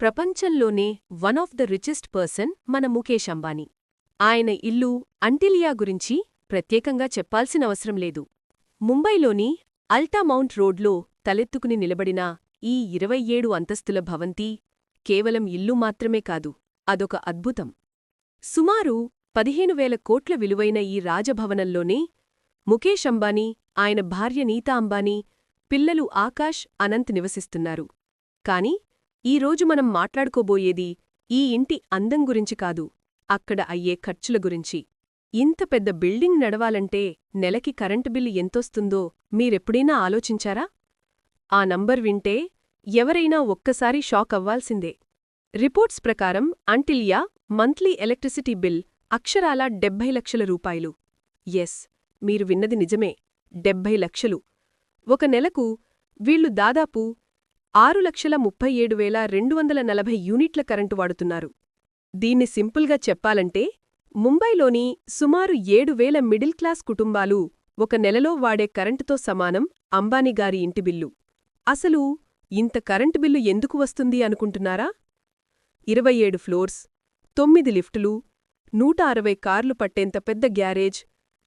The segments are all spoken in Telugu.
ప్రపంచంలోనే one of the richest person మన ముఖేష్ అంబానీ. ఆయన ఇల్లు అంటిలియా గురించి ప్రత్యేకంగా చెప్పాల్సిన అవసరం లేదు. ముంబైలోని అల్టా మౌంట్ రోడ్లో తలెత్తుకుని నిలబడిన ఈ ఇరవై ఏడు అంతస్తుల భవంతి కేవలం ఇల్లు మాత్రమే కాదు అదొక అద్భుతం. సుమారు పదిహేను వేల కోట్ల విలువైన ఈ రాజభవనంలోనే ముఖేష్ అంబానీ ఆయన భార్య నీతా అంబానీ పిల్లలు ఆకాష్ అనంత్ నివసిస్తున్నారు. కాని ఈరోజు మనం మాట్లాడుకోబోయేది ఈ ఇంటి అందం గురించి కాదు అక్కడ అయ్యే ఖర్చుల గురించి. ఇంత పెద్ద బిల్డింగ్ నడవాలంటే నెలకి కరెంటు బిల్లు ఎంతొస్తుందో మీరెప్పుడైనా ఆలోచించారా? ఆ నంబర్ వింటే ఎవరైనా ఒక్కసారి షాక్ అవ్వాల్సిందే. రిపోర్ట్స్ ప్రకారం అంటిల్యా మంత్లీ ఎలక్ట్రిసిటీ బిల్ అక్షరాల డెబ్బై లక్షల రూపాయలు. ఎస్ మీరు విన్నది నిజమే డెబ్బై లక్షలు. ఒక నెలకు వీళ్ళు దాదాపు ఆరు లక్షల ముప్పై ఏడు వేల రెండు వందల నలభై యూనిట్ల కరెంటు వాడుతున్నారు. దీన్ని సింపుల్గా చెప్పాలంటే ముంబైలోని సుమారు ఏడు వేల మిడిల్ క్లాస్ కుటుంబాలు ఒక నెలలో వాడే కరెంటుతో సమానం అంబానీగారి ఇంటి బిల్లు. అసలు ఇంత కరెంటు బిల్లు ఎందుకు వస్తుంది అనుకుంటున్నారా? ఇరవై ఏడు ఫ్లోర్స్ తొమ్మిది లిఫ్టులు నూట అరవై కార్లు పట్టేంత పెద్ద గ్యారేజ్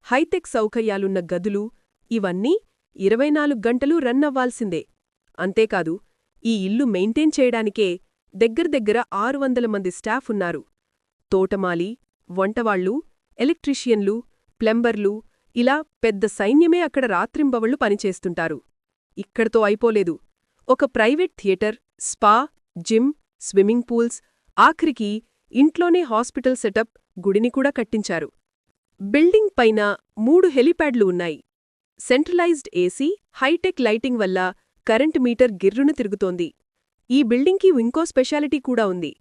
హైటెక్ సౌకర్యాలున్న గదులు ఇవన్నీ ఇరవై నాలుగు గంటలూ రన్ అవ్వాల్సిందే. అంతేకాదు ఈ ఇల్లు మెయింటైన్ చేయడానికే దగ్గర ఆరు వందల మంది స్టాఫ్ ఉన్నారు. తోటమాలి వంటవాళ్ళు ఎలక్ట్రీషియన్లు ప్లంబర్లు ఇలా పెద్ద సైన్యమే అక్కడ రాత్రింబవళ్ళు పనిచేస్తుంటారు. ఇక్కడతో అయిపోలేదు. ఒక private theatre spa gym swimming pools ఆఖరికి ఇంట్లోనే హాస్పిటల్ సెటప్ గుడిని కూడా కట్టించారు. బిల్డింగ్ పైన మూడు హెలిప్యాడ్లు ఉన్నాయి. Centralized AC hi tech lighting వల్ల కరెంట్ మీటర్ గిర్రున తిరుగుతోంది. ఈ బిల్డింగ్కి ఇంకో స్పెషాలిటీ కూడా ఉంది.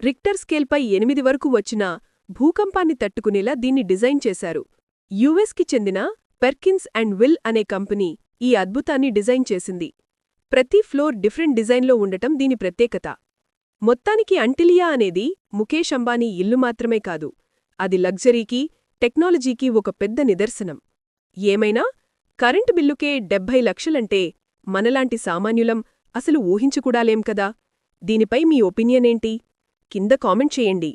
రిక్టర్ స్కేల్పై ఎనిమిది వరకు వచ్చినా భూకంపాన్ని తట్టుకునేలా దీన్ని డిజైన్ చేశారు. యుఎస్కి చెందిన పెర్కిన్స్ అండ్ విల్ అనే కంపెనీ ఈ అద్భుతాన్ని డిజైన్ చేసింది. ప్రతి ఫ్లోర్ డిఫరెంట్ డిజైన్లో ఉండటం దీని ప్రత్యేకత. మొత్తానికి అంటిలియా అనేది ముఖేష్ అంబానీ ఇల్లు మాత్రమే కాదు అది లగ్జరీకి టెక్నాలజీకి ఒక పెద్ద నిదర్శనం. ఏమైనా? కరెంటు బిల్లుకే డెబ్బై లక్షలంటే మనలాంటి సామాన్యులం అసలు ఊహించుకూడాలేం కదా? దీనిపై మీ ఒపీనియనేంటి? కింద కామెంట్ చేయండి.